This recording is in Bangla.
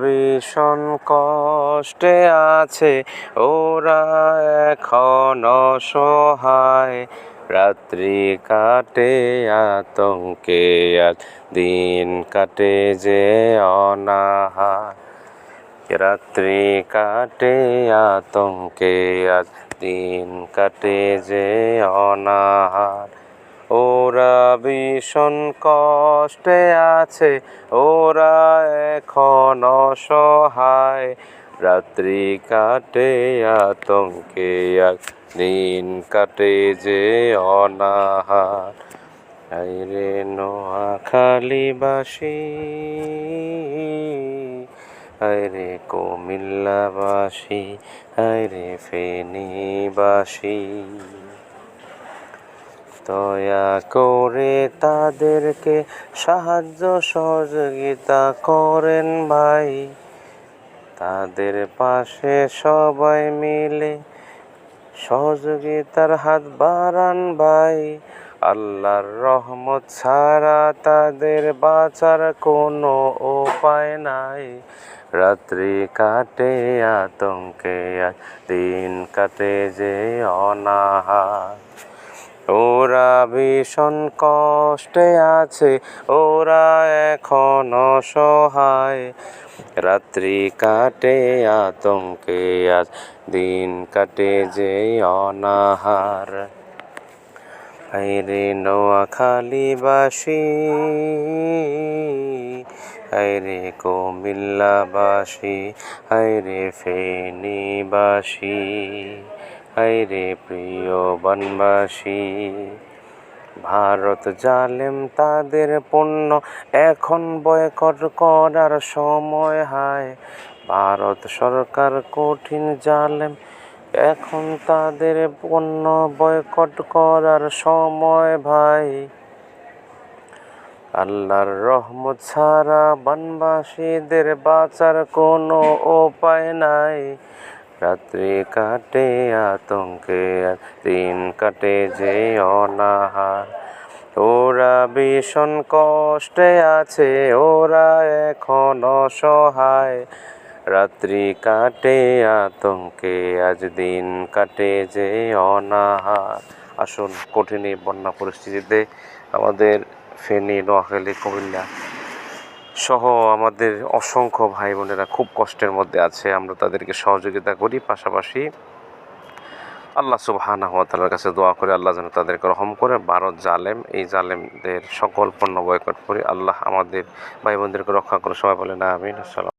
ভীষণ কষ্টে আছে, ওরা এখন সহায়। রাত্রি কাটে, আতঙ্কে দিন কাটে যে অনাহার। রাত্রি কাটে, আতঙ্কে আজ দিন কাটে যে অনাহার। ওরা ভীষণ কষ্টে আছে, ওরা এখন অসহায় রাত্রি কাটে, আতঙ্কে আজ দিন কাটে যে অনাহা অনাহার আইরে নোয়াখালীবাসী আরে কুমিল্লাবাসী আরে ফেনীবাসী। দয়া করে তাদেরকে সাহায্য সহযোগিতা করেন ভাই। তাদের পাশে সবাই মিলে সহযোগিতার হাত বাড়ান ভাই। আল্লাহর রহমত ছাড়া তাদের বাঁচার কোনো উপায় নাই। রাত্রি কাটে, আতঙ্কে দিন কাটে যে অনাহার। ওরা ভীষণ কষ্টে আছে, ওরা এখন অসহায় রাত্রি কাটে, আতঙ্কে আজ দিন কাটে যে অনাহার। হাইরে নোয়াখালীবাসী হাইরে কুমিল্লাবাসী হাইরে ফেনীবাসী। হাইরে প্রিয় বনবাসী। ভারত জালেম তাদের পণ্য, এখন বয়কট করার সময় হায়। ভারত সরকার কঠিন জালেম, এখন তাদের পণ্য বয়কট করার সময় ভাই। আল্লাহর রহমত ছাড়া বনবাসীদের বাঁচার কোনো উপায় নাই। রাত্রি কাটে আতঙ্কে, দিন কাটে যে অনাহার। ওরা ভীষণ কষ্টে আছে, ওরা এখন অসহায় রাত্রি কাটে আতঙ্কে, আজ দিন কাটে যে অনাহার। আসুন কঠিন এই বন্যা পরিস্থিতিতে আমাদের ফেনী, নোয়াখালী, কুমিল্লা সহ আমাদের অসংখ্য ভাই বোনেরা খুব কষ্টের মধ্যে আছে। আমরা তাদেরকে সহযোগিতা করি। পাশাপাশি আল্লাহ হওয়া তাদের কাছে দোয়া করে আল্লাহ যেন তাদেরকে রহম করে। ভারত জালেম, এই জালেমদের সকল পণ্য বয়কট করে। আল্লাহ আমাদের ভাই বোনদেরকে রক্ষা করে সবাই বলে না আমিন, আসসালাম